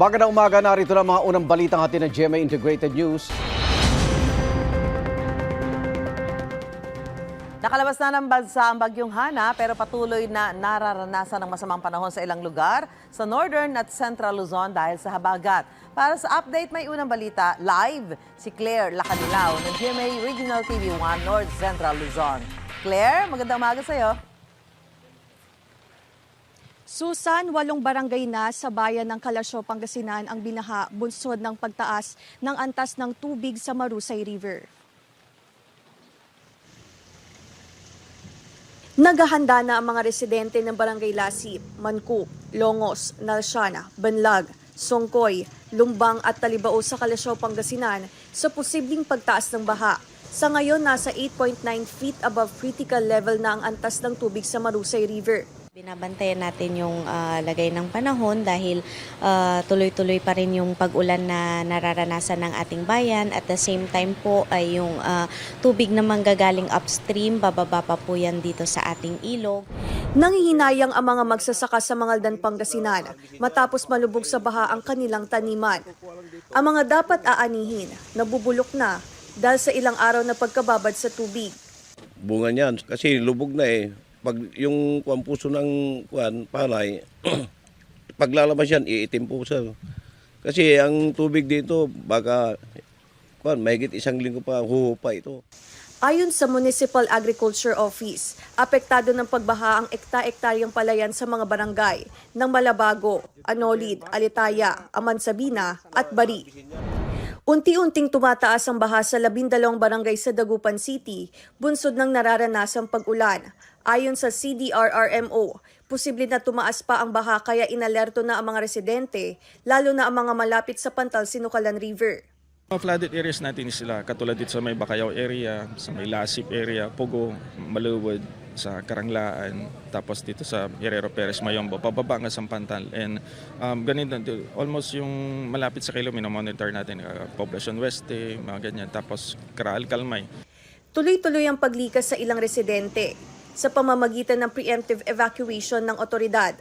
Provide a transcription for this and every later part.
Baga na umaga, narito na mga unang balitang hati ng GMA Integrated News. Nakalabas na ng bansa ang bagyong Hana pero patuloy na nararanasan ng masamang panahon sa ilang lugar sa Northern at Central Luzon dahil sa habagat. Para sa update, may unang balita live si Claire Lacanilao ng GMA Regional TV 1 North Central Luzon. Claire, magandang umaga sa'yo. Susan, walong barangay na sa bayan ng Kalasyo, Pangasinan ang binaha bunsod ng pagtaas ng antas ng tubig sa Marusay River. Naghahanda na ang mga residente ng Barangay Lasip, Manku, Longos, Nalsiana, Banlag, Songkoy, Lumbang at Talibao sa Kalasyaw, Pangasinan sa posibleng pagtaas ng baha. Sa ngayon, nasa 8.9 feet above critical level na ang antas ng tubig sa Marusay River. Binabantayan natin yung ah, lagay ng panahon dahil ah, tuloy-tuloy pa rin yung pag-ulan na nararanasan ng ating bayan. At the same time po ay yung ah, tubig na manggagaling upstream, bababa pa po yan dito sa ating ilog. Nangihinayang ang mga magsasaka sa Mangaldan, Pangasinan matapos malubog sa baha ang kanilang taniman. Ang mga dapat aanihin, nabubulok na dahil sa ilang araw na pagkababad sa tubig. bunga niyan kasi lubog na eh. Pag yung kuwan puso ng kuwan palay, paglalabas yan, iitim po siya. Kasi ang tubig dito, baka kuwan, mahigit isang linggo pa huhupa ito. Ayon sa Municipal Agriculture Office, apektado ng pagbaha ang ekta-ektaryang palayan sa mga barangay ng Malabago, Anolid, Alitaya, Amansabina at Bari. Unti-unting tumataas ang baha sa labindalawang barangay sa Dagupan City, bunsod ng nararanasang pag-ulan. Ayon sa CDRRMO, posible na tumaas pa ang baha kaya inalerto na ang mga residente, lalo na ang mga malapit sa Pantal Sinukalan River. Mga flooded areas natin sila, katulad dito sa may Bacayao area, sa may Lasip area, Pugo, Maluwod, sa Karanglaan, tapos dito sa Herrero Perez, Mayombo, pababa nga sa Pantal. And um, ganito, almost yung malapit sa kilo, monitor natin, uh, Poblacion Weste, mga ganyan, tapos Karaal, Kalmay. Tuloy-tuloy ang paglikas sa ilang residente sa pamamagitan ng preemptive evacuation ng otoridad.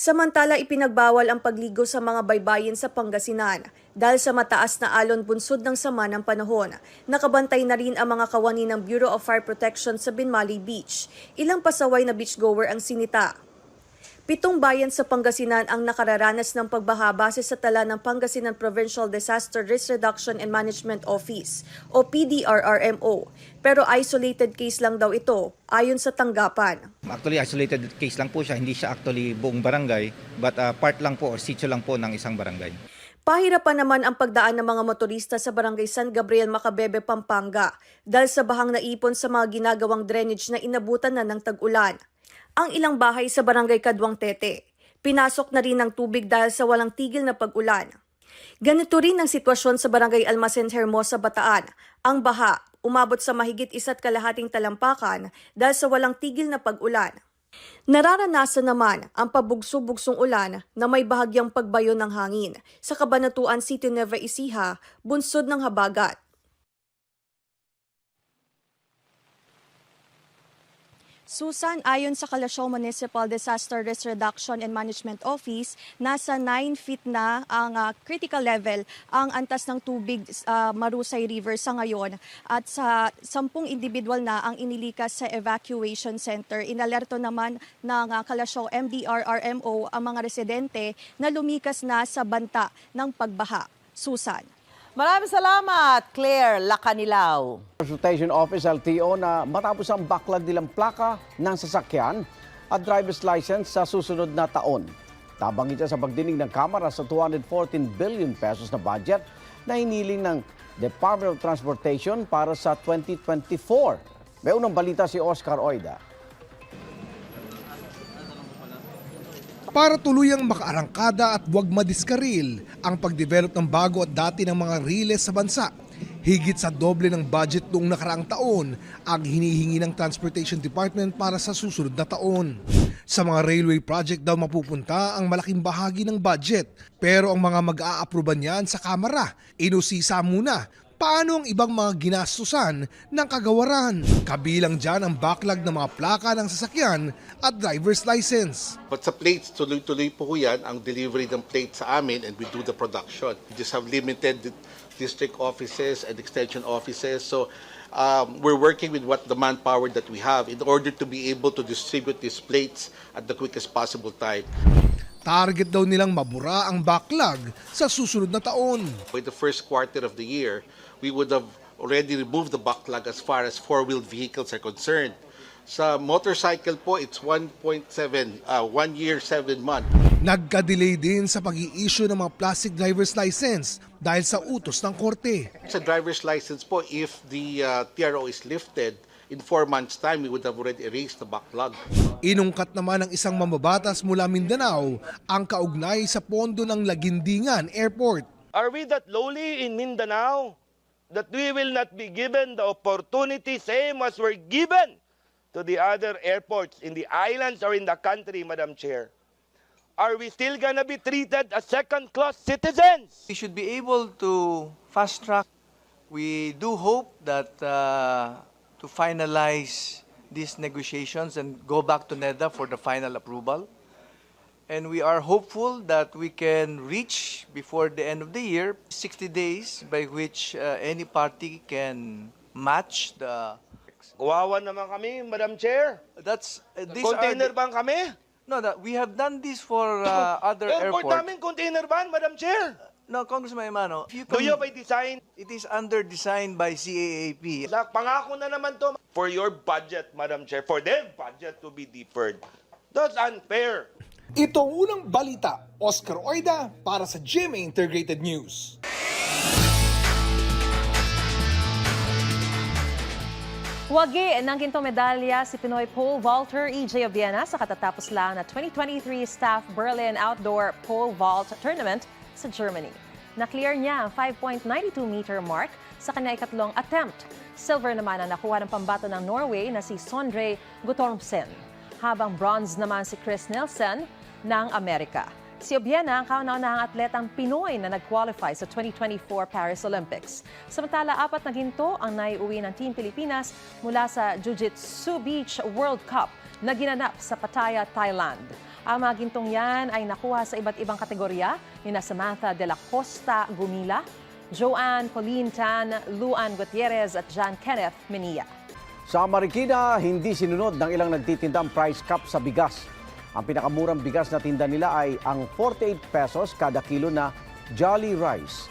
Samantala, ipinagbawal ang pagligo sa mga baybayin sa Pangasinan dahil sa mataas na alon bunsod ng sama ng panahon. Nakabantay na rin ang mga kawani ng Bureau of Fire Protection sa Binmali Beach. Ilang pasaway na beachgoer ang sinita. Pitong bayan sa Pangasinan ang nakararanas ng pagbaha base sa tala ng Pangasinan Provincial Disaster Risk Reduction and Management Office o PDRRMO. Pero isolated case lang daw ito ayon sa tanggapan. Actually, isolated case lang po siya. Hindi siya actually buong barangay, but uh, part lang po or sitio lang po ng isang barangay. Pahirapan naman ang pagdaan ng mga motorista sa barangay San Gabriel, Macabebe, Pampanga dahil sa bahang naipon sa mga ginagawang drainage na inabutan na ng tag-ulan. Ang ilang bahay sa barangay Kadwang Tete, pinasok na rin ng tubig dahil sa walang tigil na pag-ulan. Ganito rin ang sitwasyon sa barangay Almasen Hermosa, Bataan. Ang baha, umabot sa mahigit isa't kalahating talampakan dahil sa walang tigil na pag-ulan. Nararanasan naman ang pabugso-bugsong ulan na may bahagyang pagbayo ng hangin sa Kabanatuan City, Nueva Ecija, bunsod ng Habagat. Susan, ayon sa Kalasyaw Municipal Disaster Risk Reduction and Management Office, nasa 9 feet na ang ah, critical level ang antas ng tubig sa Marusay River sa ngayon at sa 10 individual na ang inilikas sa evacuation center. Inalerto naman ng uh, Kalasyaw MDRRMO ang mga residente na lumikas na sa banta ng pagbaha. Susan. Maraming salamat, Claire Lacanilao. Consultation Office LTO na matapos ang backlog nilang plaka ng sasakyan at driver's license sa susunod na taon. Tabang ito sa pagdinig ng Kamara sa 214 billion pesos na budget na hiniling ng Department of Transportation para sa 2024. May unang balita si Oscar Oida. Para tuluyang makaarangkada at huwag madiskaril ang pagdevelop ng bago at dati ng mga riles sa bansa. Higit sa doble ng budget noong nakaraang taon ang hinihingi ng Transportation Department para sa susunod na taon. Sa mga railway project daw mapupunta ang malaking bahagi ng budget pero ang mga mag-aaproban niyan sa Kamara, inusisa muna paano ang ibang mga ginastusan ng kagawaran. Kabilang dyan ang backlog ng mga plaka ng sasakyan at driver's license. But sa plates, tuloy-tuloy po yan ang delivery ng plates sa amin and we do the production. We just have limited di- district offices and extension offices. So um, we're working with what the manpower that we have in order to be able to distribute these plates at the quickest possible time. Target daw nilang mabura ang backlog sa susunod na taon. By the first quarter of the year, we would have already removed the backlog as far as four-wheeled vehicles are concerned. Sa motorcycle po, it's 1.7, uh, one year, seven months. Nagka-delay din sa pag-i-issue ng mga plastic driver's license dahil sa utos ng korte. Sa driver's license po, if the uh, TRO is lifted, in four months' time, we would have already erased the backlog. Inungkat naman ng isang mambabatas mula Mindanao ang kaugnay sa pondo ng Lagindingan Airport. Are we that lowly in Mindanao that we will not be given the opportunity same as we're given to the other airports in the islands or in the country, Madam Chair? Are we still gonna be treated as second-class citizens? We should be able to fast track. We do hope that uh, to finalize these negotiations and go back to NEDA for the final approval. And we are hopeful that we can reach before the end of the year 60 days by which uh, any party can match the. Kawawa naman kami, Madam Chair. That's uh, these Container are the, ban kami? no that we have done this for uh, other Airport airports. namin, container ban, Madam Chair. No, Congressman Emano, if you Do can, you by design? it is under design by CAAP. Pangako na naman to for your budget, Madam Chair, for their budget to be deferred. That's unfair. Ito ang unang balita, Oscar Oida para sa GMA Integrated News. Wagi ng gintong medalya si Pinoy pole vaulter EJ Obiena sa katatapos lang na 2023 Staff Berlin Outdoor Pole Vault Tournament sa Germany. Na-clear niya ang 5.92 meter mark sa kanyang ikatlong attempt. Silver naman ang nakuha ng pambato ng Norway na si Sondre Guttormsen. Habang bronze naman si Chris Nielsen ng Amerika. Si Obiena ang kauna-unahang atletang Pinoy na nag-qualify sa 2024 Paris Olympics. Samantala, apat na ginto ang naiuwi ng Team Pilipinas mula sa Jiu-Jitsu Beach World Cup na ginanap sa Pattaya, Thailand. Ang mga gintong yan ay nakuha sa iba't ibang kategorya ni na Samantha de la Costa Gumila, Joanne Pauline Tan, Luan Gutierrez at John Kenneth Menia. Sa Marikina, hindi sinunod ng ilang nagtitinda ang price cap sa bigas. Ang pinakamurang bigas na tinda nila ay ang 48 pesos kada kilo na Jolly Rice.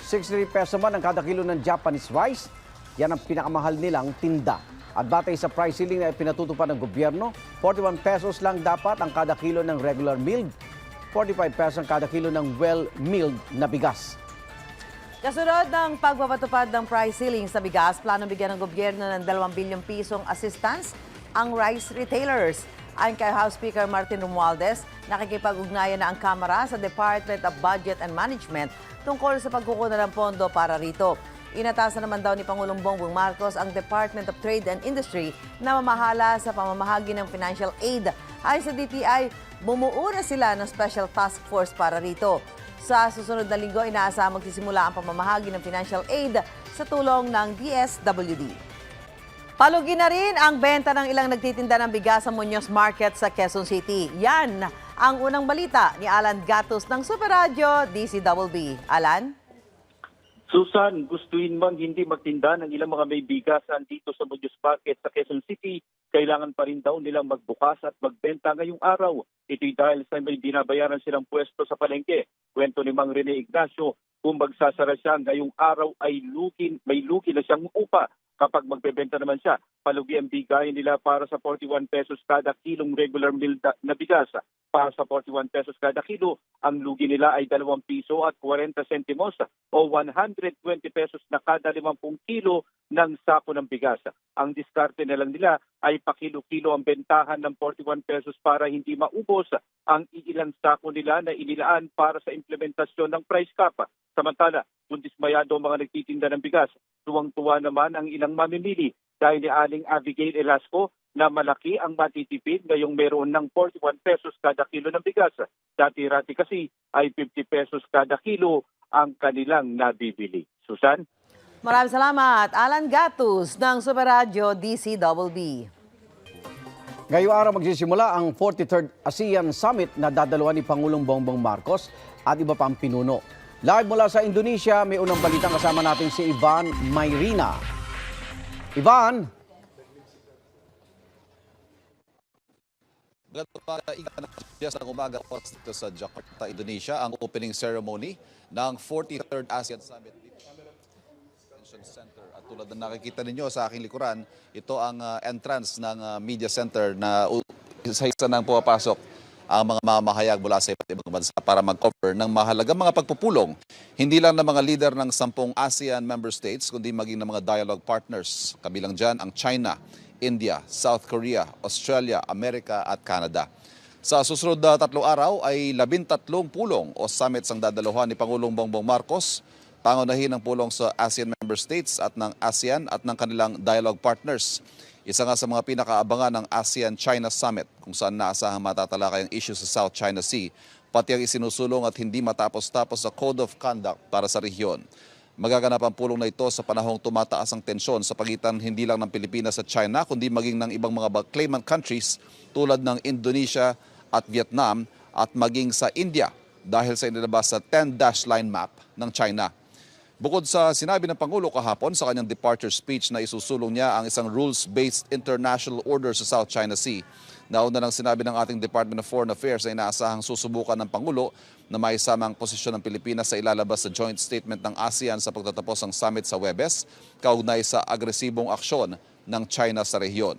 63 peso man ang kada kilo ng Japanese rice. Yan ang pinakamahal nilang tinda. At batay sa price ceiling na pinatutupad ng gobyerno, 41 pesos lang dapat ang kada kilo ng regular milled, 45 pesos ang kada kilo ng well-milled na bigas. Kasunod ng pagpapatupad ng price ceiling sa bigas, plano bigyan ng gobyerno ng 2 bilyong pisong assistance ang rice retailers. Ayon kay House Speaker Martin Romualdez, nakikipag-ugnayan na ang Kamara sa Department of Budget and Management tungkol sa pagkukuha ng pondo para rito. Inatasan naman daw ni Pangulong Bongbong Marcos ang Department of Trade and Industry na mamahala sa pamamahagi ng financial aid. Ayon sa DTI, bumuo na sila ng Special Task Force para rito. Sa susunod na linggo, inaasahang magsisimula ang pamamahagi ng financial aid sa tulong ng DSWD. Palugi na rin ang benta ng ilang nagtitinda ng bigas sa Muñoz Market sa Quezon City. Yan ang unang balita ni Alan Gatos ng Super Radio DCWB. Alan? Susan, gustuin man hindi magtinda ng ilang mga may bigasan dito sa Muñoz Market sa Quezon City, kailangan pa rin daw nilang magbukas at magbenta ngayong araw. Ito'y dahil sa may binabayaran silang pwesto sa palengke. Kwento ni Mang Rene Ignacio, kung magsasara siya ngayong araw ay lukin, may luki na siyang upa. Kapag magbebenta naman siya, palugi ang bigay nila para sa 41 pesos kada kilong regular meal na bigas. Para sa 41 pesos kada kilo, ang lugi nila ay 2 piso at 40 sentimos o 120 pesos na kada 50 kilo ng sako ng bigas. Ang diskarte na lang nila ay pakilo-kilo ang bentahan ng 41 pesos para hindi maubos ang iilang sako nila na inilaan para sa implementasyon ng price cap. Samantala, kung dismayado ang mga nagtitinda ng bigas, tuwang-tuwa naman ang ilang mamimili dahil ni Aling Abigail Elasco na malaki ang matitipid ngayong meron ng 41 pesos kada kilo ng bigas. Dati-rati kasi ay 50 pesos kada kilo ang kanilang nabibili. Susan? Maraming salamat, Alan Gatus ng Super Radio DCWB. Ngayong araw magsisimula ang 43rd ASEAN Summit na dadalawa ni Pangulong Bongbong Marcos at iba pang pinuno. Live mula sa Indonesia, may unang balitang kasama natin si Ivan Mayrina. Ivan, Ganito pa ikan ng umaga po dito sa Jakarta, Indonesia, ang opening ceremony ng 43rd ASEAN Summit Convention Center. At tulad na nakikita ninyo sa aking likuran, ito ang uh, entrance ng uh, media center na isa-isa nang pumapasok ang mga mamahayag mula sa iba't ibang bansa para mag-cover ng mahalagang mga pagpupulong, hindi lang ng mga leader ng sampung ASEAN member states, kundi maging ng mga dialogue partners. Kabilang dyan ang China, India, South Korea, Australia, Amerika at Canada. Sa susunod na tatlong araw ay labintatlong pulong o summits ang dadalohan ni Pangulong Bongbong Marcos, pangunahin ng pulong sa ASEAN member states at ng ASEAN at ng kanilang dialogue partners. Isa nga sa mga pinakaabangan ng ASEAN-China Summit kung saan naasahang matatalakay ang issue sa South China Sea, pati ang isinusulong at hindi matapos-tapos sa Code of Conduct para sa rehiyon. Magaganap ang pulong na ito sa panahong tumataas ang tensyon sa pagitan hindi lang ng Pilipinas at China kundi maging ng ibang mga claimant countries tulad ng Indonesia at Vietnam at maging sa India dahil sa inilabas sa 10-dash line map ng China. Bukod sa sinabi ng Pangulo kahapon sa kanyang departure speech na isusulong niya ang isang rules-based international order sa South China Sea. Nauna nang sinabi ng ating Department of Foreign Affairs na inaasahang susubukan ng Pangulo na maisama ang posisyon ng Pilipinas sa ilalabas sa joint statement ng ASEAN sa pagtatapos ng summit sa Webes, kaugnay sa agresibong aksyon ng China sa rehiyon.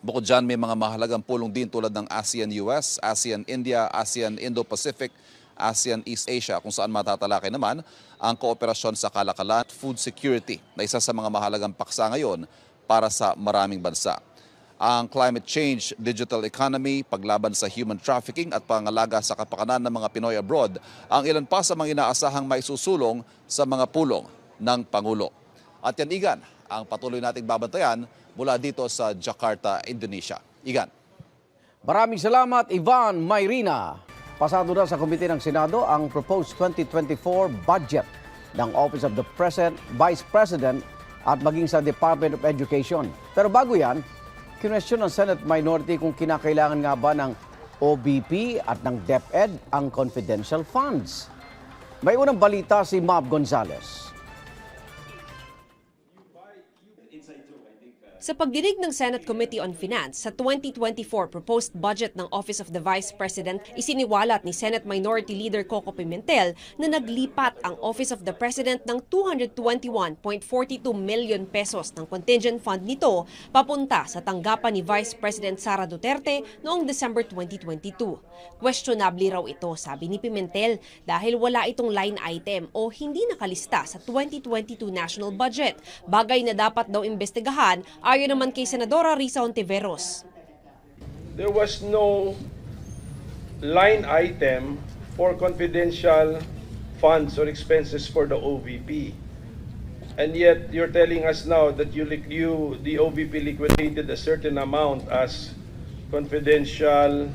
Bukod dyan, may mga mahalagang pulong din tulad ng ASEAN-US, ASEAN-India, ASEAN-Indo-Pacific, ASEAN-East Asia kung saan matatalakay naman ang kooperasyon sa kalakalan at food security na isa sa mga mahalagang paksa ngayon para sa maraming bansa. Ang climate change, digital economy, paglaban sa human trafficking at pangalaga sa kapakanan ng mga Pinoy abroad ang ilan pa sa mga inaasahang maisusulong sa mga pulong ng Pangulo. At yan igan ang patuloy nating babantayan mula dito sa Jakarta, Indonesia. Igan. maraming salamat Ivan Mayrina. Pasado na sa Komite ng Senado ang proposed 2024 budget ng Office of the President, Vice President at maging sa Department of Education. Pero bago yan, kinwestiyon ng Senate minority kung kinakailangan nga ba ng OBP at ng DepEd ang confidential funds. May unang balita si Mab Gonzalez. Sa pagdinig ng Senate Committee on Finance sa 2024 proposed budget ng Office of the Vice President, isiniwalat ni Senate Minority Leader Coco Pimentel na naglipat ang Office of the President ng 221.42 million pesos ng contingent fund nito papunta sa tanggapan ni Vice President Sara Duterte noong December 2022. Questionably raw ito, sabi ni Pimentel, dahil wala itong line item o hindi nakalista sa 2022 national budget, bagay na dapat daw imbestigahan ayon naman kay Senadora Risa Ontiveros. there was no line item for confidential funds or expenses for the OVP. And yet, you're telling us now that you, you the OVP liquidated a certain amount as confidential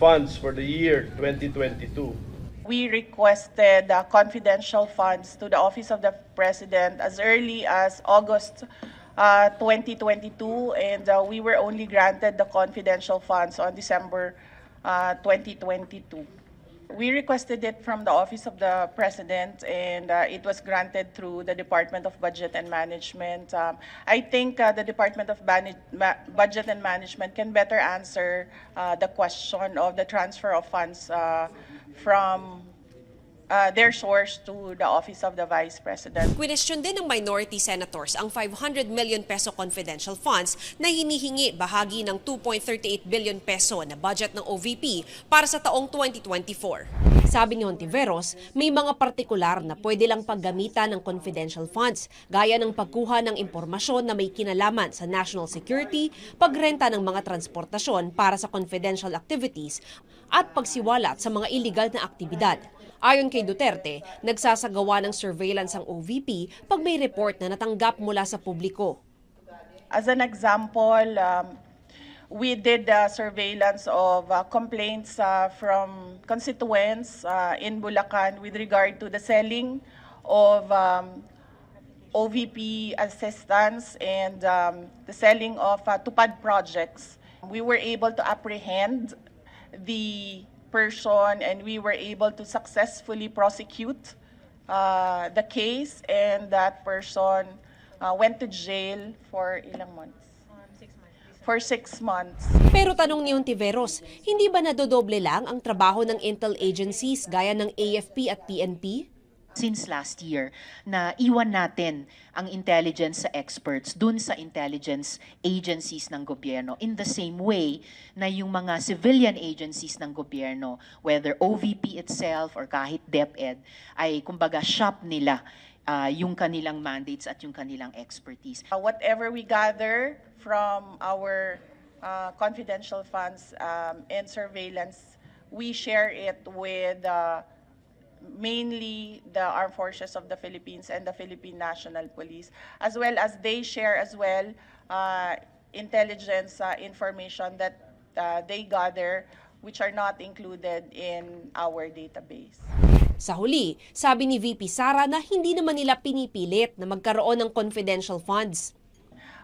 funds for the year 2022. We requested uh, confidential funds to the Office of the President as early as August uh, 2022, and uh, we were only granted the confidential funds on December uh, 2022. We requested it from the Office of the President, and uh, it was granted through the Department of Budget and Management. Um, I think uh, the Department of Ma- Budget and Management can better answer uh, the question of the transfer of funds uh, from uh, their source to the Office of the Vice President. Question din ng minority senators ang 500 million peso confidential funds na hinihingi bahagi ng 2.38 billion peso na budget ng OVP para sa taong 2024. Sabi ni Hontiveros, may mga partikular na pwede lang paggamitan ng confidential funds, gaya ng pagkuha ng impormasyon na may kinalaman sa national security, pagrenta ng mga transportasyon para sa confidential activities, at pagsiwalat sa mga illegal na aktibidad. Ayon kay Duterte, nagsasagawa ng surveillance ang OVP pag may report na natanggap mula sa publiko. As an example, um, we did uh, surveillance of uh, complaints uh, from constituents uh, in Bulacan with regard to the selling of um, OVP assistance and um, the selling of uh, tupad projects. We were able to apprehend the person and we were able to successfully prosecute uh, the case and that person uh, went to jail for ilang months? For six months. Pero tanong ni Ontiveros, hindi ba nadodoble lang ang trabaho ng intel agencies gaya ng AFP at PNP? Since last year na iwan natin ang intelligence sa experts dun sa intelligence agencies ng gobyerno in the same way na yung mga civilian agencies ng gobyerno whether OVP itself or kahit DepEd ay kumbaga shop nila ah, yung kanilang mandates at yung kanilang expertise. Uh, whatever we gather from our uh, confidential funds um, and surveillance, we share it with uh, mainly the armed forces of the Philippines and the Philippine National Police, as well as they share as well uh, intelligence uh, information that uh, they gather, which are not included in our database. Sa huli, sabi ni VP Sara na hindi naman nila pinipilit na magkaroon ng confidential funds.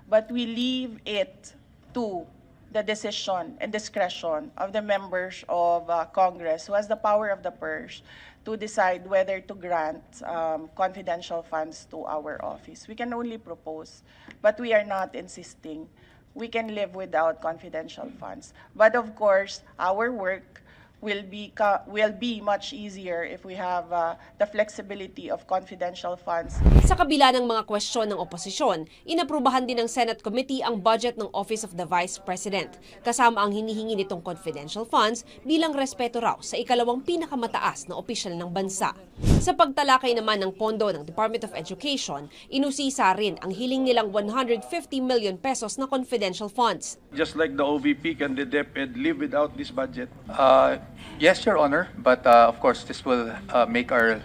but we leave it to the decision and discretion of the members of uh, Congress who has the power of the purse to decide whether to grant um, confidential funds to our office. We can only propose, but we are not insisting. We can live without confidential funds. But of course, our work will be ca- will be much easier if we have uh, the flexibility of confidential funds Sa kabila ng mga kwestiyon ng oposisyon, inaprubahan din ng Senate Committee ang budget ng Office of the Vice President, kasama ang hinihingi nitong confidential funds bilang respeto raw sa ikalawang pinakamataas na opisyal ng bansa. Sa pagtalakay naman ng pondo ng Department of Education, inusisa rin ang hiling nilang 150 million pesos na confidential funds. Just like the OVP, can the DepEd live without this budget? Uh, Yes, Your Honor, but uh, of course, this will uh, make our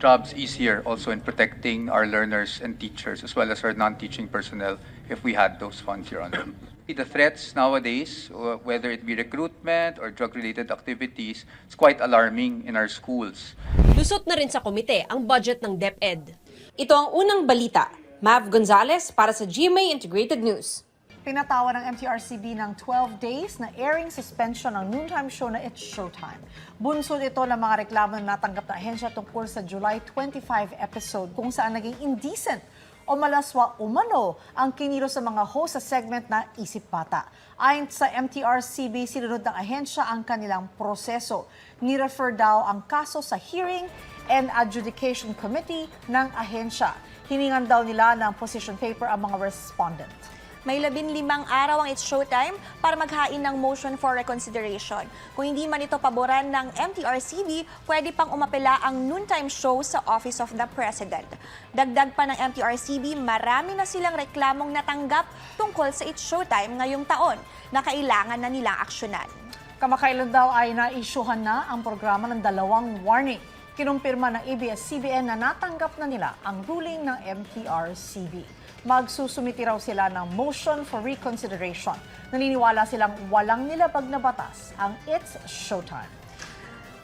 jobs easier also in protecting our learners and teachers, as well as our non-teaching personnel, if we had those funds, Your Honor. The threats nowadays, uh, whether it be recruitment or drug-related activities, is quite alarming in our schools. Lusot na rin sa komite ang budget ng DepEd. Ito ang unang balita. Mav Gonzalez para sa GMA Integrated News. Pinatawa ng MTRCB ng 12 days na airing suspension ng noontime show na It's Showtime. Bunsod ito ng mga reklamo na natanggap na ahensya tungkol sa July 25 episode kung saan naging indecent o malaswa umano ang kiniro sa mga host sa segment na Isip Bata. Ayon sa MTRCB, sinunod ng ahensya ang kanilang proseso. Ni-refer daw ang kaso sa Hearing and Adjudication Committee ng ahensya. Hiningan daw nila ng position paper ang mga respondent. May labin limang araw ang It's Showtime para maghain ng motion for reconsideration. Kung hindi man ito paboran ng MTRCB, pwede pang umapela ang noontime show sa Office of the President. Dagdag pa ng MTRCB, marami na silang reklamong natanggap tungkol sa It's Showtime ngayong taon na kailangan na nilang aksyonan. Kamakailan daw ay naisyuhan na ang programa ng dalawang warning. Kinumpirma ng ABS-CBN na natanggap na nila ang ruling ng MTRCB. Magsusumiti raw sila ng motion for reconsideration. Naniniwala silang walang nilabag na batas ang It's Showtime.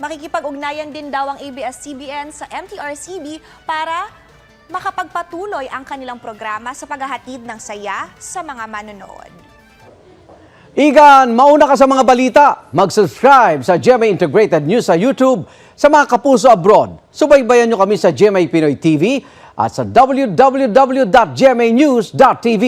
Makikipag-ugnayan din daw ang ABS-CBN sa MTRCB para makapagpatuloy ang kanilang programa sa paghahatid ng saya sa mga manonood. Igan, mauna ka sa mga balita. Mag-subscribe sa GMA Integrated News sa YouTube sa mga kapuso abroad. Subaybayan nyo kami sa GMA Pinoy TV at sa www.gmanews.tv.